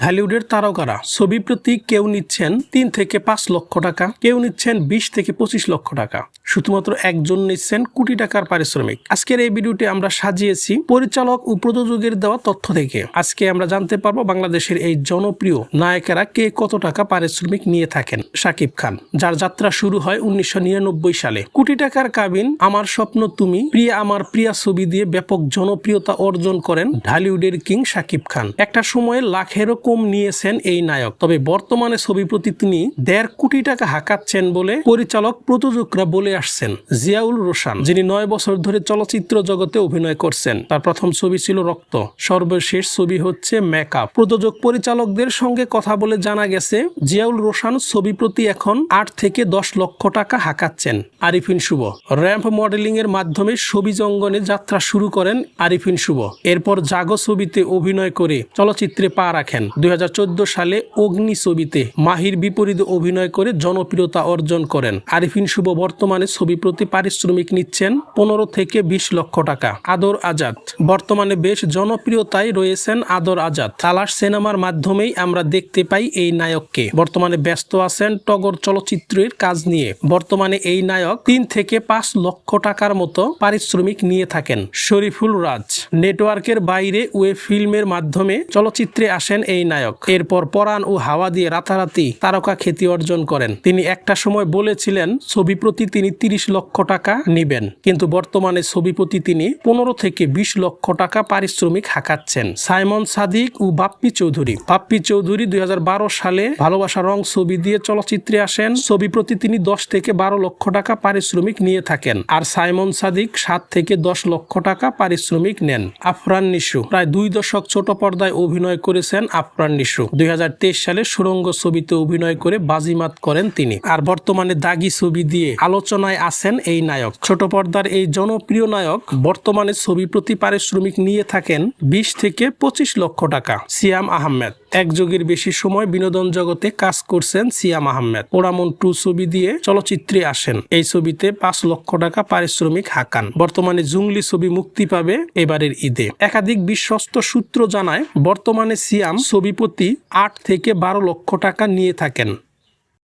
ঢালিউডের তারকারা। ছবি প্রতি কেউ নিচ্ছেন তিন থেকে পাঁচ লক্ষ টাকা, কেউ নিচ্ছেন বিশ থেকে পঁচিশ লক্ষ টাকা। শুধুমাত্র একজন নিচ্ছেন কোটি টাকার পারিশ্রমিক। আজকের এই ভিডিওটি আমরা সাজিয়েছি পরিচালক ও প্রযোজকের দেওয়া তথ্য থেকে। আজকে আমরা জানতে পারব বাংলাদেশের এই জনপ্রিয় নায়কেরা কে কত টাকা পারিশ্রমিক নিয়ে থাকেন। শাকিব খান, যার যাত্রা শুরু হয় উনিশশো নিরানব্বই সালে। কোটি টাকার কাবিন, আমার স্বপ্ন তুমি, প্রিয়া আমার প্রিয়া ছবি দিয়ে ব্যাপক জনপ্রিয়তা অর্জন করেন ঢালিউডের কিং শাকিব খান। একটা সময়ে লাখেরও কম নিয়েছেন এই নায়ক, তবে বর্তমানে ছবি প্রতি তিনি দেড় কোটি টাকা হাঁকাচ্ছেন বলে পরিচালক প্রযোজকরা বলে আসছেন। জিয়াউল রোশান, যিনি নয় বছর ধরে চলচ্চিত্র জগতে অভিনয় করছেন। তার প্রথম ছবি ছিল রক্ত। সর্বশেষ ছবি হচ্ছে মেকআপ। প্রযোজক পরিচালকদের সঙ্গে কথা বলে জানা গেছে, জিয়াউল রোশান ছবি প্রতি এখন আট থেকে দশ লক্ষ টাকা হাঁকাচ্ছেন। আরিফিন শুভ, র্যাম্প মডেলিং এর মাধ্যমে ছবি অঙ্গনে যাত্রা শুরু করেন আরিফিন শুভ। এরপর জাগো ছবিতে অভিনয় করে চলচ্চিত্রে পা রাখেন। দুই হাজার চোদ্দ সালে অগ্নি ছবিতে মাহির বিপরীতে অভিনয় করে জনপ্রিয়তা অর্জন করেন। আরিফিন শুভ বর্তমানে ছবি প্রতি পারিশ্রমিক নিচ্ছেন পনেরো থেকে বিশ লক্ষ টাকা। আদর আজাদ। বর্তমানে বেশ জনপ্রিয়তায় রয়েছেন আদর আজাদ। তালাশ সিনেমার মাধ্যমেই আমরা দেখতে পাই এই নায়ককে। বর্তমানে ব্যস্ত আছেন টগর চলচ্চিত্রের কাজ নিয়ে। বর্তমানে এই নায়ক তিন থেকে পাঁচ লক্ষ টাকার মতো পারিশ্রমিক নিয়ে থাকেন। শরীফুল রাজ। নেটওয়ার্কের বাইরে ওয়েব ফিল্মের মাধ্যমে চলচ্চিত্রে আসেন এই নায়ক। এরপর পরাণ ও হাওয়া দিয়ে রাতারাতি তারকা খ্যাতি অর্জন করেন। তিনি একটা সময় বলেছিলেন, ছবি প্রতি তিনি তিরিশ লক্ষ টাকা নিবেন। কিন্তু বর্তমানে ছবি প্রতি তিনি পনেরো থেকে বিশ লক্ষ টাকা পারিশ্রমিক হাঁকাচ্ছেন। সাইমন সাদিক ও বাপ্পি চৌধুরী। বাপ্পি চৌধুরী দুই হাজার বারো সালে ভালোবাসা রং ছবি দিয়ে চলচ্চিত্রে আসেন। ছবি প্রতি তিনি দশ থেকে বারো লক্ষ টাকা পারিশ্রমিক নিয়ে থাকেন। আর সাইমন সাদিক সাত থেকে দশ লক্ষ টাকা পারিশ্রমিক নেন। আফরান নিশু। প্রায় দুই দশক ছোট পর্দায় অভিনয় করেছেন আফরান নিশু। দুই হাজার তেইশ সালে সুরঙ্গ ছবিতে অভিনয় করে বাজিমাত করেন তিনি। আর বর্তমানে দাগি ছবি দিয়ে আলোচনায় আছেন এই নায়ক। ছোট পর্দার এই জনপ্রিয় নায়ক বর্তমানে ছবি প্রতি পারিশ্রমিক নিয়ে থাকেন বিশ থেকে পঁচিশ লক্ষ টাকা। সিয়াম আহমেদ। এক যুগের বেশি সময় বিনোদন জগতে কাজ করছেন সিয়াম আহমেদ। ওরামন টু ছবি দিয়ে চলচ্চিত্রে আসেন। এই ছবিতে পাঁচ লক্ষ টাকা পারিশ্রমিক হাঁকান। বর্তমানে জুংলি ছবি মুক্তি পাবে এবারের ঈদে। একাধিক বিশ্বস্ত সূত্র জানায়, বর্তমানে সিয়াম ছবি প্রতি আট থেকে বারো লক্ষ টাকা নিয়ে থাকেন।